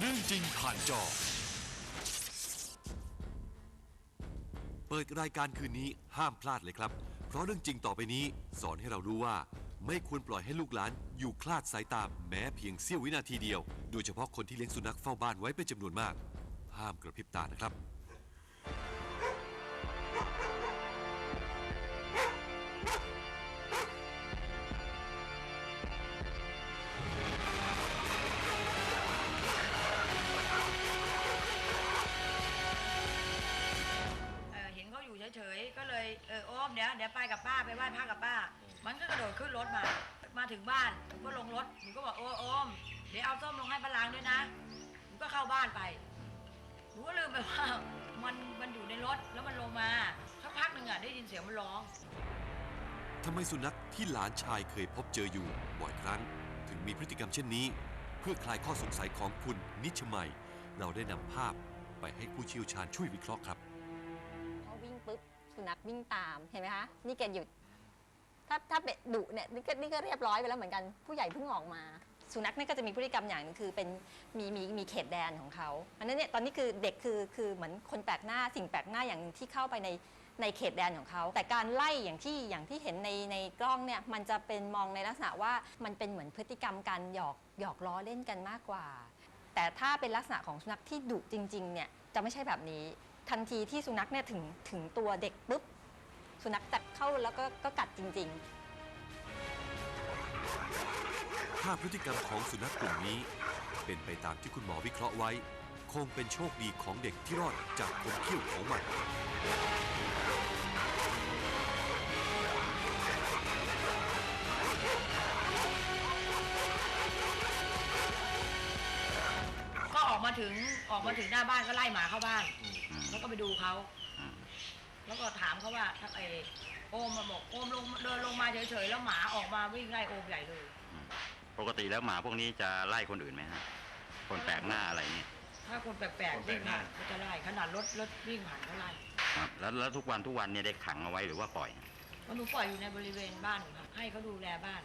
เรื่องจริงผ่านจอ เปิดรายการคืนนี้ห้ามพลาดเลยครับ เพราะเรื่องจริงต่อไปนี้ สอนให้เรารู้ว่า ไม่ควรปล่อยให้ลูกหลาน อยู่คลาดสายตาแม้เพียงเสี้ยววินาทีเดียว โดยเฉพาะคนที่เลี้ยงสุนัขเฝ้าบ้านไว้เป็นจำนวนมาก ห้ามกระพริบตานะครับ เลยเออโอมเดี๋ยวเดี๋ยวไปกับป้าไปไหว้พระกับป้า มันก็กระโดดขึ้นรถมา มาถึงบ้านหนูก็ลงรถหนูก็บอกโอ้โอม เดี๋ยวเอาส้มลงให้ปลางด้วยนะหนูก็เข้าบ้านไปหนูก็ลืมไปว่ามันมันอยู่ในรถแล้วมันลงมาสักพักหนึ่งอะได้ยินเสียงมันร้อง ทำไมสุนัขที่หลานชายเคยพบเจออยู่บ่อยครั้ง ถึงมีพฤติกรรมเช่นนี้ เพื่อคลายข้อสงสัยของคุณนิชมัย เราได้นำภาพไปให้ผู้เชี่ยวชาญช่วยวิเคราะห์ครับเขาวิ่งปุ๊บ สุนัขวิ่งตามเห็นไหมคะนี่แกหยุด ถ้าถ้าเป็นดุเนี่ยนี่ก็นี่ก็เรียบร้อยไปแล้วเหมือนกันผู้ใหญ่เพิ่งออกมา สุนัขเนี่ยก็จะมีพฤติกรรมอย่างนึงคือเป็นมีมีมีเขตแดนของเขาอันนั้นเนี่ยตอนนี้คือเด็กคือคือเหมือนคนแปลกหน้าสิ่งแปลกหน้าอย่างนึงที่เข้าไปในในเขตแดนของเขา แต่การไล่อย่างที่อย่างที่เห็นในในกล้องเนี่ยมันจะเป็นมองในลักษณะว่ามันเป็นเหมือนพฤติกรรมการหยอกหยอกล้อเล่นกันมากกว่า แต่ถ้าเป็นลักษณะของสุนัขที่ดุจริงๆเนี่ยจะไม่ใช่แบบนี้ ทันทีที่สุนัขเนี่ยถึงถึงตัวเด็กปุ๊บ สุนัขจะเข้าแล้วก็ก็กัดจริงๆถ้าพฤติกรรมของสุนัขกลุ่มนี้ เป็นไปตามที่คุณหมอวิเคราะห์ไว้ คงเป็นโชคดีของเด็กที่รอดจากคมเขี้ยวของมัน ก็ออกมาถึงออกมาถึงหน้าบ้านก็ไล่หมาเข้าบ้าน แล้วก็ไปดูเขาแล้วก็ถามเขาว่าถ้าไอโอมมาบอกโอมลงเดินลงมาเฉยๆแล้วหมาออกมาวิ่งไล่โอมใหญ่เลยปกติแล้วหมาพวกนี้จะไล่คนอื่นไหมฮะคนแปลกหน้าอะไรเนี่ยถ้าคนแปลกๆวิ่งผ่านก็จะไล่ขนาดรถรถวิ่งผ่านก็ไล่ครับแล้วแล้วทุกวันทุกวันเนี่ยได้ขังเอาไว้หรือว่าปล่อยเพราะหนูปล่อยอยู่ในบริเวณบ้านหนูครับให้เขาดูแลบ้าน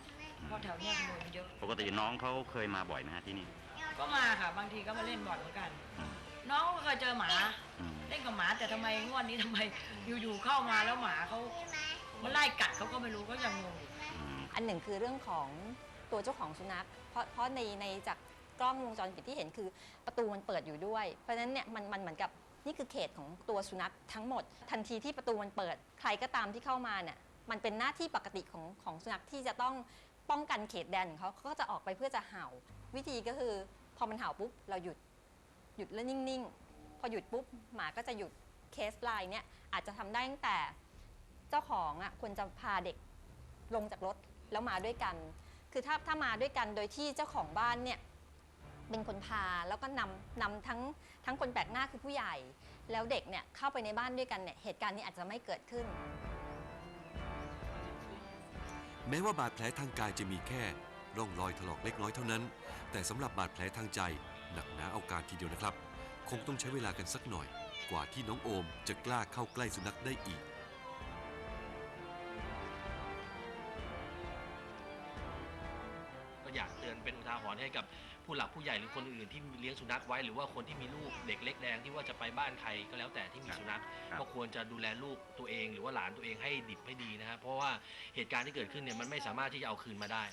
เพราะแถวเนี้ยขโมยมันเยอะปกติน้องเขาเคยมาบ่อยไหมฮะที่นี่ก็มาค่ะ บางทีก็มาเล่นบ่อยเหมือนกันอืม น้องก็เคยเจอหมา อืมเล่นกับหมาแต่ทำไมงวดนี้ทำไมอยู่ๆเข้ามาแล้วหมาเขามาไล่กัดเขาก็ไม่รู้ก็ยังงงอยู่ อืม อันหนึ่งคือเรื่องของตัวเจ้าของสุนัข เพราะเพราะในในจากกล้องวงจรปิดที่เห็นคือประตูมันเปิดอยู่ด้วย เพราะฉะนั้นเนี่ยมันมันเหมือนกับนี่คือเขตของตัวสุนัขทั้งหมด ทันทีที่ประตูมันเปิด ใครก็ตามที่เข้ามาเนี่ยมันเป็นหน้าที่ปกติของของสุนัขที่จะต้องป้องกันเขตแดนของเขาเขาก็จะออกไปเพื่อจะเห่า วิธีก็คือพอมันเห่าปุ๊บเราหยุด หยุดแล้วนิ่งๆ พอหยุดปุ๊บหมาก็จะหยุดเคสไลน์เนี่ยอาจจะทำได้ตั้งแต่เจ้าของอะควรจะพาเด็กลงจากรถแล้วมาด้วยกัน คือถ้าถ้ามาด้วยกันโดยที่เจ้าของบ้านเนี่ยเป็นคนพาแล้วก็นำนำทั้งทั้งคนแปลกหน้าคือผู้ใหญ่ แล้วเด็กเนี่ยเข้าไปในบ้านด้วยกันเนี่ยเหตุการณ์นี้อาจจะไม่เกิดขึ้น แม้ว่าบาดแผลทางกายจะมีแค่ร่องรอยถลอกเล็กน้อยเท่านั้น แต่สำหรับบาดแผลทางใจ หนักหนาเอาการทีเดียวนะครับ คงต้องใช้เวลากันสักหน่อย กว่าที่น้องโอมจะกล้าเข้าใกล้สุนัขได้อีก ก็อยากเตือนเป็นอุทาหรณ์ให้กับผู้หลักผู้ใหญ่หรือคนอื่นที่เลี้ยงสุนัขไว้หรือว่าคนที่มีลูกเด็กเล็กแดงที่ว่าจะไปบ้านใครก็แล้วแต่ที่มีสุนัขครับ ก็ควรจะดูแลลูกตัวเอง หรือว่าหลานตัวเองให้ดิบให้ดีนะครับเพราะว่าเหตุการณ์ที่เกิดขึ้นเนี่ยมันไม่สามารถที่จะเอาคืนมาได้